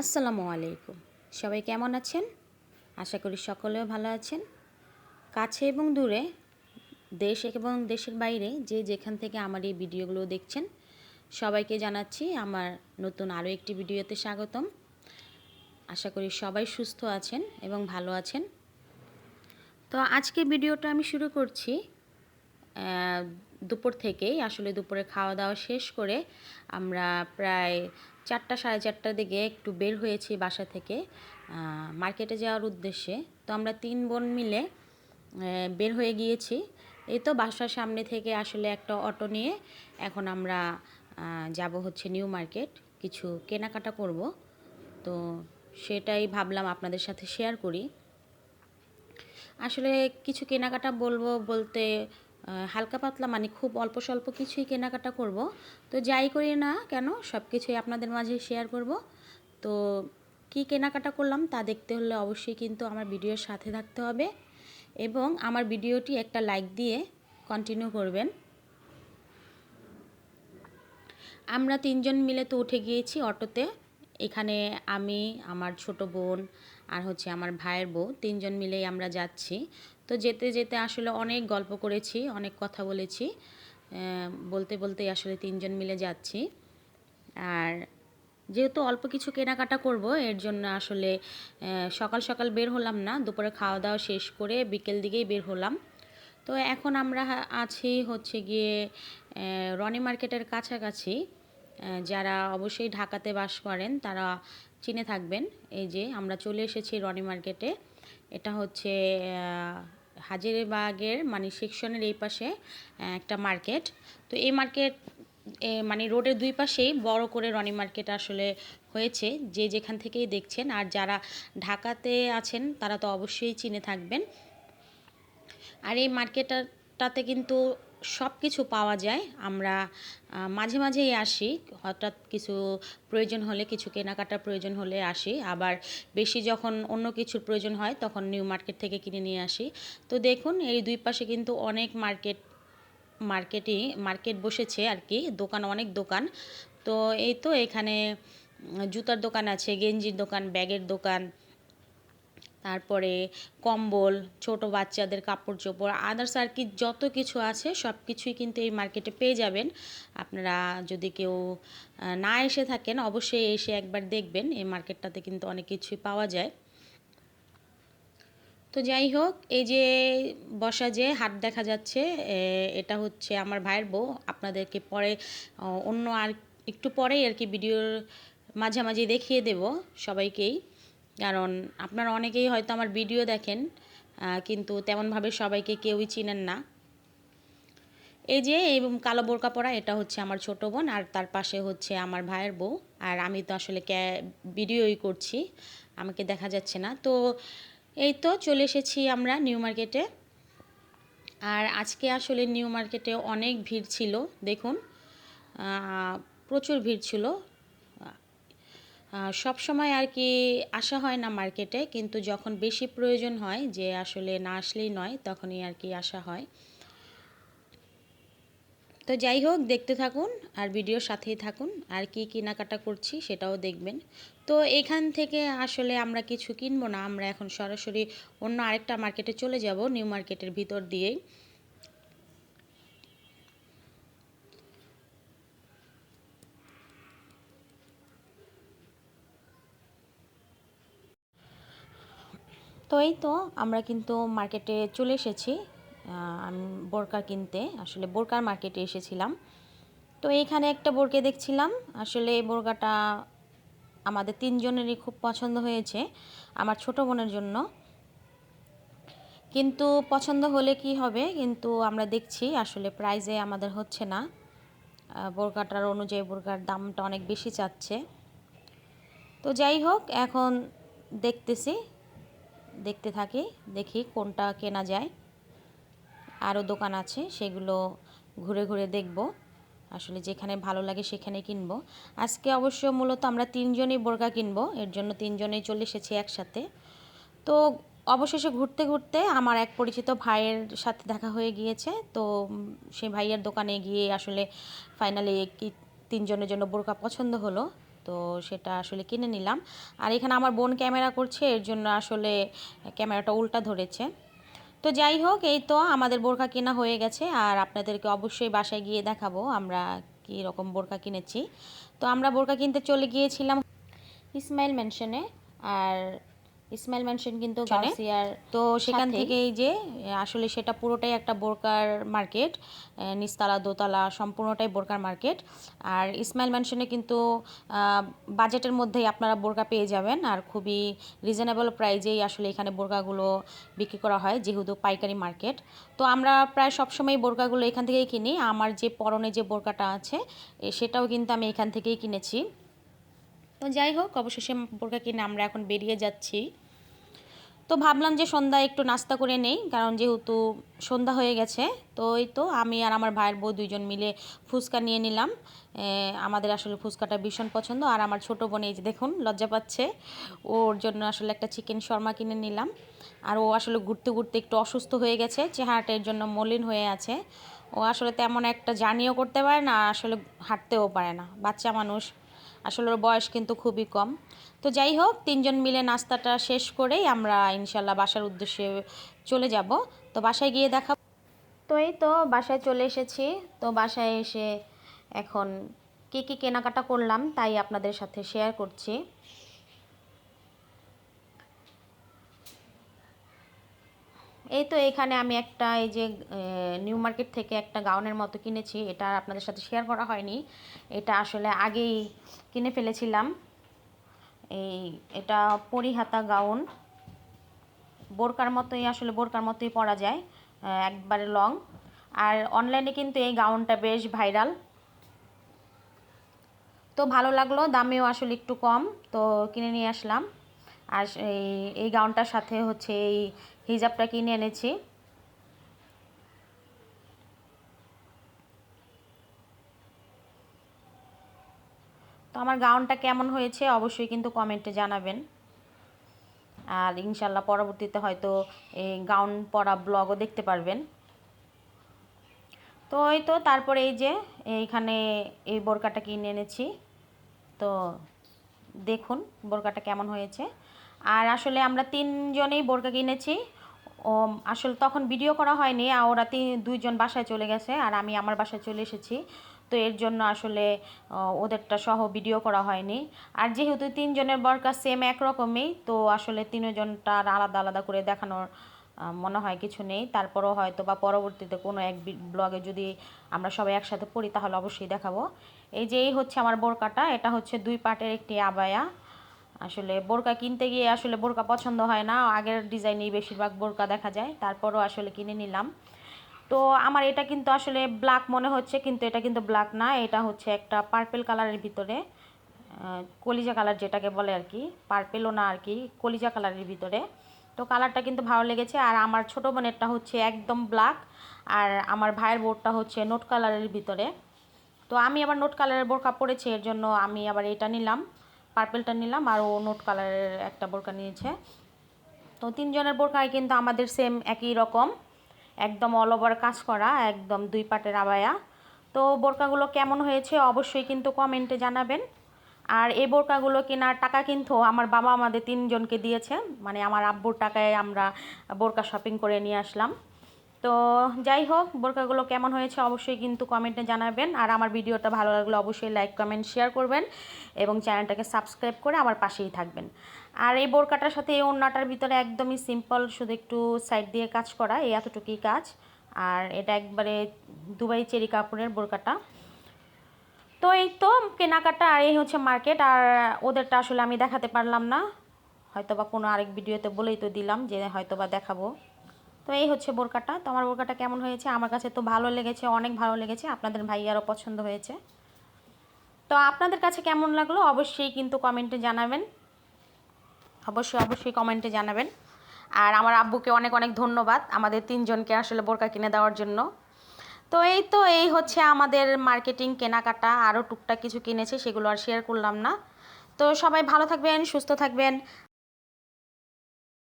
আসসালামু আলাইকুম। সবাই কেমন আছেন? আশা করি সকলেও ভালো আছেন। কাছে এবং দূরে, দেশ এবং দেশের বাইরে যে যেখান থেকে আমার এই ভিডিওগুলো দেখছেন, সবাইকে জানাচ্ছি আমার নতুন আরও একটি ভিডিওতে স্বাগতম। আশা করি সবাই সুস্থ আছেন এবং ভালো আছেন। তো আজকে ভিডিওটা আমি শুরু করছি দুপুর থেকেই। আসলে দুপুরে খাওয়া দাওয়া শেষ করে আমরা প্রায় চারটা, সাড়ে চারটার দিকে একটু বের হয়েছি বাসা থেকে মার্কেটে যাওয়ার উদ্দেশ্যে। তো আমরা তিন বোন মিলে বের হয়ে গিয়েছি। এই তো বাসার সামনে থেকে আসলে একটা অটো নিয়ে এখন আমরা যাব হচ্ছে নিউ মার্কেট, কিছু কেনাকাটা করব। তো সেটাই ভাবলাম আপনাদের সাথে শেয়ার করি। আসলে কিছু কেনাকাটা বলব বলতে হালকা পাতলা মানে খুব অল্প স্বল্প কিছুই কেনাকাটা করব। তো যাই করি না কেন সব কিছুই আপনাদের মাঝে শেয়ার করব। তো কি কেনাকাটা করলাম তা দেখতে হলে অবশ্যই কিন্তু আমার ভিডিওর সাথে থাকতে হবে এবং আমার ভিডিওটি একটা লাইক দিয়ে কন্টিনিউ করবেন। আমরা তিনজন মিলে তো উঠে গিয়েছি অটোতে। এখানে আমি, আমার ছোট বোন আর হচ্ছে আমার ভাইয়ের বউ, তিনজন মিলেই আমরা যাচ্ছি। তো যেতে যেতে আসলে অনেক গল্প করেছি, অনেক কথা বলেছি বলতে বলতে আসলে তিনজন মিলে যাচ্ছি। আর যেহেতু অল্প কিছু কেনাকাটা করব, এর জন্য আসলে সকাল সকাল বের হলাম না, দুপুরে খাওয়া দাওয়া শেষ করে বিকেল দিকেই বের হলাম। তো এখন আমরা আছি হচ্ছে গিয়ে রনি মার্কেটের কাছাকাছি যারা অবশ্যই ঢাকাতে বাস করেন তারা চিনে থাকবেন। এই যে আমরা চলে এসেছি রনি মার্কেটে। এটা হচ্ছে হাজারবাগের মানে সেকশনের এই পাশে একটা মার্কেট। তো এই মার্কেট মানে রোডের দুই পাশেই বড় করে রনি মার্কেট আসলে হয়েছে, যে যেখান থেকেই দেখছেন। আর যারা ঢাকাতে আছেন, তারা তো অবশ্যই চিনে থাকবেন। আর এই মার্কেটটাতে কিন্তু সব কিছু পাওয়া যায়। আমরা মাঝে মাঝেই আসি। হঠাৎ কিছু প্রয়োজন হলে, কিছু কেনাকাটার প্রয়োজন হলে আসি। আবার বেশি যখন অন্য কিছুর প্রয়োজন হয়, তখন নিউ মার্কেট থেকে কিনে নিয়ে আসি। তো দেখুন, এই দুই পাশে কিন্তু অনেক মার্কেট, মার্কেটই, মার্কেট বসেছে আর কি। দোকান, অনেক দোকান। তো এই তো এখানে জুতার দোকান আছে, গেঞ্জির দোকান, ব্যাগের দোকান। তারপরে কম্বল, ছোট বাচ্চাদের কাপড় চোপড় আদার্স আর কি যত কিছু আছে সব কিছুই কিন্তু এই মার্কেটে পেয়ে যাবেন। আপনারা যদি কেউ না এসে থাকেন অবশ্যই এসে একবার দেখবেন, এই মার্কেটটাতে কিন্তু অনেক কিছুই পাওয়া যায়। তো যাই হোক, এই যে বসা যে হাট দেখা যাচ্ছে এটা হচ্ছে আমার ভাইয়ের বউ। আপনাদেরকে পরে অন্য আর একটু পরেই আর কি ভিডিওর মাঝামাঝি দেখিয়ে দেব সবাইকেই। কারণ আপনারা অনেকেই হয়তো আমার ভিডিও দেখেন কিন্তু তেমনভাবে সবাইকে কেউই চিনেন না। এই যে এই কালো বোরকা পরা, এটা হচ্ছে আমার ছোট বোন আর তার পাশে হচ্ছে আমার ভাইয়ের বউ। আর আমি তো আসলে ভিডিওই করছি, আমাকে দেখা যাচ্ছে না। তো এই তো চলে এসেছি আমরা নিউ মার্কেটে। আর আজকে আসলে নিউ মার্কেটে অনেক ভিড় ছিল, দেখুন প্রচুর ভিড় ছিল। সব সময় আর কি আসা হয় না মার্কেটে, কিন্তু যখন বেশি প্রয়োজন হয় যে আসলে না আসলেই নয়, তখনই আর কি আসা হয়। তো যাই হোক, দেখতে থাকুন আর ভিডিওর সাথেই থাকুন, আর কি কেনাকাটা করছি সেটাও দেখবেন। তো এখান থেকে আসলে আমরা কিছু কিনবো না, আমরা এখন সরাসরি অন্য আরেকটা মার্কেটে চলে যাব নিউ মার্কেটের ভিতর দিয়েই। তো এই তো আমরা কিন্তু মার্কেটে চলে এসেছি। আমি বোরকা কিনতে, আসলে বোরকার মার্কেটে এসেছিলাম। তো এইখানে একটা বোরকে দেখছিলাম, আসলে এই বোরকাটা আমাদের তিনজনেরই খুব পছন্দ হয়েছে, আমার ছোট বোনের জন্য। কিন্তু পছন্দ হলে কি হবে, কিন্তু আমরা দেখছি, আসলে প্রাইজে আমাদের হচ্ছে না। বোরকাটার অনুযায়ী বোরকার দামটা অনেক বেশি চাচ্ছে। তো যাই হোক, এখন দেখতেছি দেখতে থাকি, দেখি কোনটা কেনা যায়। আরও দোকান আছে, সেগুলো ঘুরে ঘুরে দেখব। আসলে যেখানে ভালো লাগে সেখানে কিনব। আজকে অবশ্য মূলত আমরা তিনজনই বোরকা কিনবো, এর জন্য তিনজনেই চলে এসেছি একসাথে। তো অবশেষে ঘুরতে ঘুরতে আমার এক পরিচিত ভাইয়ের সাথে দেখা হয়ে গিয়েছে। তো সেই ভাইয়ের দোকানে গিয়ে আসলে ফাইনালি কি তিনজনের জন্য বোরকা পছন্দ হলো। তো সেটা আসলে কিনে নিলাম। আর এখানে আমার বোন ক্যামেরা করছে, এর জন্য আসলে ক্যামেরাটা উল্টা ধরেছে। তো যাই হোক, এই তো আমাদের বোরখা কেনা হয়ে গেছে, আর আপনাদেরকে অবশ্যই বাসায় গিয়ে দেখাবো আমরা কী রকম বোরখা কিনেছি। তো আমরা বোরখা কিনতে চলে গিয়েছিলাম ইসমাইল মেনশনে আর ইসমাইল মেনশন কিন্তু গাউসিয়ার তো সেখান থেকে এই যে আসলে সেটা পুরোটাই একটা বোরকার মার্কেট নিচতলা দোতলা সম্পূর্ণটাই বোরকার মার্কেট। আর ইসমাইল মেনশনে কিন্তু বাজেটের মধ্যেই আপনারা বোরকা পেয়ে যাবেন। আর খুবই রিজনেবল প্রাইজেই আসলে এখানে বোরকাগুলো বিক্রি করা হয় যেহেতু পাইকারি মার্কেট। তো আমরা প্রায় সবসময় বোরকাগুলো এখান থেকেই কিনি। আমার যে পরনে যে বোরকাটা আছে সেটাও কিন্তু আমি এখান থেকেই কিনেছি। তো যাই হোক অবশেষে বোরকা কিনে আমরা এখন বেরিয়ে যাচ্ছি। তো ভাবলাম যে সন্ধ্যা একটু নাস্তা করে নেই, কারণ যেহেতু সন্ধ্যা হয়ে গেছে, তো এই তো আমি আর আমার ভাইয়ের বউ দুইজন মিলে ফুচকা নিয়ে নিলাম। আমাদের আসলে ফুচকাটা ভীষণ পছন্দ, আর আমার ছোটো বোন এই যে দেখুন, লজ্জা পাচ্ছে। ওর জন্য আসলে একটা চিকেন শর্মা কিনে নিলাম। আর ও আসলে ঘুরতে ঘুরতে একটু অসুস্থ হয়ে গেছে, চেহারাটা এর জন্য মলিন হয়ে আছে। ও আসলে তেমন একটা জার্নিও করতে পারে না, আসলে হাঁটতেও পারে না। বাচ্চা মানুষ আসলে ওর বয়স কিন্তু খুবই কম। তো যাই হোক, তিনজন মিলে নাস্তাটা শেষ করেই আমরা ইনশাল্লাহ বাসার উদ্দেশ্যে চলে যাব। তো বাসায় গিয়ে দেখা তো এই তো বাসায় চলে এসেছি। তো বাসায় এসে এখন কী কী কেনাকাটা করলাম তাই আপনাদের সাথে শেয়ার করছি। এই তো এখানে আমি একটা, এই যে নিউ মার্কেট থেকে একটা গাউনের মতো কিনেছি। এটা আপনাদের সাথে শেয়ার করা হয়নি। এটা আসলে আগেই কিনে ফেলেছিলাম। এই, এটা পরিহাতা গাউন। বোরকার মতোই, আসলে বোরকার মতোই পরা যায় একবারে লং আর অনলাইনে কিন্তু এই গাউনটা বেশ ভাইরাল তো ভালো লাগল, দামেও আসলে একটু কম। তো কিনে নিয়ে আসলাম। আর এই গাউনটার সাথে হচ্ছে এই হিজাবটা কিনে এনেছি। তো আমার গাউনটা কেমন হয়েছে অবশ্যই কিন্তু কমেন্টে জানাবেন। আর ইনশাল্লাহ পরবর্তীতে হয়তো এই গাউন পরা ব্লগও দেখতে পারবেন। তো ওই তো তারপরে এই যে এইখানে এই বোরকাটা কিনে এনেছি। তো দেখুন বোরকাটা কেমন হয়েছে। আর আসলে আমরা তিনজনেই বোরকা কিনেছি। ও আসলে তখন ভিডিও করা হয়নি, আর ওরা তিন, দুইজন বাসায় চলে গেছে, আর আমি আমার বাসায় চলে এসেছি। তো এর জন্য আসলে ওদেরটা সহ ভিডিও করা হয়নি। আর যেহেতু তিনজনের বরকা সেম একরকমই, তো আসলে তিনজনটা আলাদা আলাদা করে দেখানোর মনে হয় কিছু নেই। তারপরও হয়তো বা পরবর্তীতে কোনো এক ব্লগে যদি আমরা সবাই একসাথে পড়ি, তাহলে অবশ্যই দেখাবো। এই যে এই হচ্ছে আমার বোরকাটা, এটা হচ্ছে দুই পাটের একটি আবায়া। আসলে বোরকা কিনতে গিয়ে আসলে বোরকা পছন্দ হয় না। আগের ডিজাইনেই বেশিরভাগ বোরকা দেখা যায়, তারপরও আসলে কিনে নিলাম। তো আমার এটা কিন্তু আসলে ব্ল্যাক মনে হচ্ছে, কিন্তু এটা কিন্তু ব্ল্যাক না, এটা হচ্ছে একটা পার্পেল কালারের ভিতরে কলিজা কালার যেটাকে বলে আর কি পার্পেলও না আর কি কলিজা কালারের ভিতরে। তো কালারটা কিন্তু ভালো লেগেছে, আর আমার ছোটো বোনেরটা হচ্ছে একদম ব্ল্যাক আর আমার ভাইয়ের বোর্ডটা হচ্ছে নোট কালারের ভিতরে। তো আমি আবার নোট কালারের বোরকা পরেছি, এর জন্য আমি আবার এটা নিলাম। পার্পেলটা নিলাম আর ও নোট কালারের একটা বোরকা নিয়েছে। তো তিনজনের বোরকায় কিন্তু আমাদের সেম একই রকম, একদম অল ওভার কাজ করা, একদম দুই পাটের আবায়া। তো বোরকাগুলো কেমন হয়েছে অবশ্যই কিন্তু কমেন্টে জানাবেন। আর এই বোরকাগুলো কেনার টাকা কিন্তু আমার বাবা আমাদের তিনজনকে দিয়েছে মানে আমার আব্বুর টাকায় আমরা বোরকা শপিং করে নিয়ে আসলাম। তো যাই হোক বোরকাগুলো কেমন হয়েছে অবশ্যই কিন্তু কমেন্টে জানাবেন। আর আমার ভিডিওটা ভালো লাগলে অবশ্যই লাইক কমেন্ট শেয়ার করবেন এবং চ্যানেলটাকে সাবস্ক্রাইব করে আমার পাশেই থাকবেন। আর এই বোরকাটার সাথে এই ওড়নাটার ভিতরে একদমই সিম্পল শুধু একটু সাইড দিয়ে কাজ করা, এই এতটুকুই কাজ। আর এটা একবারে দুবাই চেরি কাপড়ের বোরকাটা তো এই তো কেনাকাটা আর এই হচ্ছে মার্কেট আর ওদেরটা আসলে আমি দেখাতে পারলাম না। হয়তো বা কোনো আরেক ভিডিওতে বলেই তো দিলাম যে হয়তো বা দেখাবো। তো এই হচ্ছে বোরকাটা। তো আমার বোরকাটা কেমন হয়েছে? আমার কাছে তো ভালো লেগেছে, অনেক ভালো লেগেছে। আপনাদের ভাইয়ারও পছন্দ হয়েছে। তো আপনাদের কাছে কেমন লাগল? অবশ্যই কিন্তু কমেন্টে জানাবেন। অবশ্যই অবশ্যই কমেন্টে জানাবেন। আর আমার আব্বুকে অনেক অনেক ধন্যবাদ আমাদের তিনজনকে আসলে বোরকা কিনে দেওয়ার জন্য। তো এই তো, এই হচ্ছে আমাদের মার্কেটিং, কেনাকাটা, আরও টুকটাক কিছু কিনেছে, সেগুলো আর শেয়ার করলাম না। তো সবাই ভালো থাকবেন, সুস্থ থাকবেন।